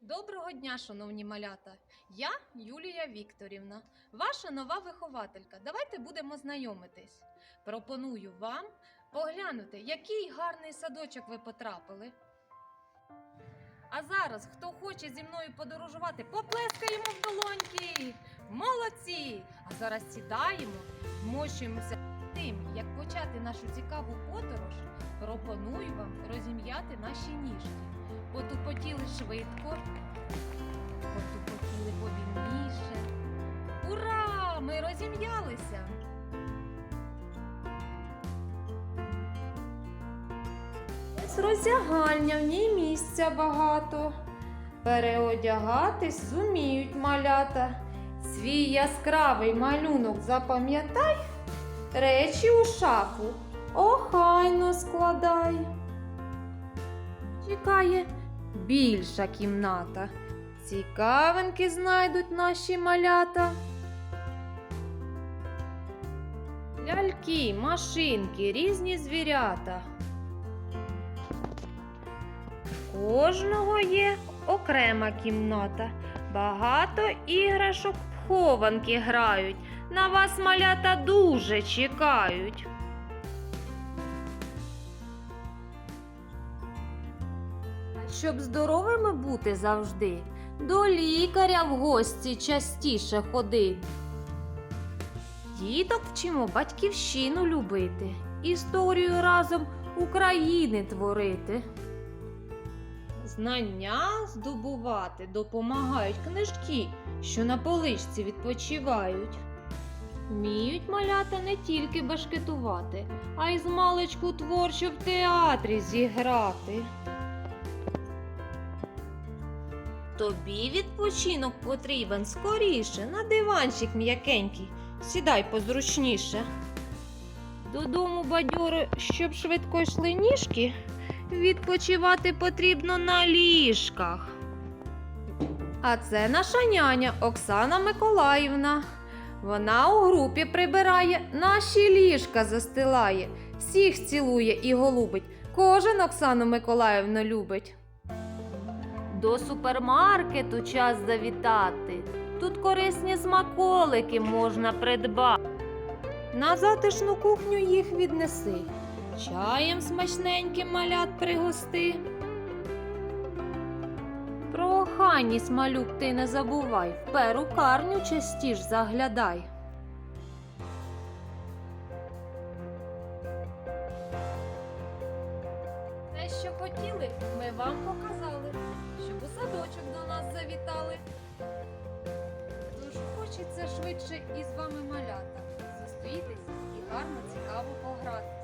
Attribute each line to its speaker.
Speaker 1: Доброго дня, шановні малята! Я Юлія Вікторівна, ваша нова вихователька. Давайте будемо знайомитись. Пропоную вам поглянути, який гарний садочок ви потрапили. А зараз, хто хоче зі мною подорожувати, поплескаємо в долоньки. Молодці! А зараз сідаємо, вмощуємося тим, як почати нашу цікаву подорож. Пропоную вам розім'яти наші ніжки. Потупотіли швидко, потупотіли повільніше. Ура! Ми розім'ялися! Ось роздягальня, в ній місця багато. Переодягатись зуміють малята. Свій яскравий малюнок запам'ятай, речі у шафу охайно складай. Чекає більша кімната. Цікавинки знайдуть наші малята. Ляльки, машинки, різні звірята. Кожного є окрема кімната. Багато іграшок в хованки грають. На вас малята дуже чекають. Щоб здоровими бути завжди, до лікаря в гості частіше ходи. Діток вчимо батьківщину любити, історію разом України творити. Знання здобувати допомагають книжки, що на поличці відпочивають. Вміють малята не тільки башкетувати, а й з маличку творчо в театрі зіграти. Тобі відпочинок потрібен скоріше, на диванчик м'якенький. Сідай позручніше. Додому бадьоро, щоб швидко йшли ніжки, відпочивати потрібно на ліжках. А це наша няня Оксана Миколаївна. Вона у групі прибирає, наші ліжка застилає, всіх цілує і голубить. Кожен Оксану Миколаївну любить. До супермаркету час завітати. Тут корисні смаколики можна придбати. На затишну кухню їх віднеси. Чаєм смачненьким малят пригости. Про охайність малюк ти не забувай, в перукарню частіш заглядай. що хотіли, ми вам показали, щоб у садочок до нас завітали. Тож хочеться швидше із вами малята, зустрітись і гарно цікаво пограти.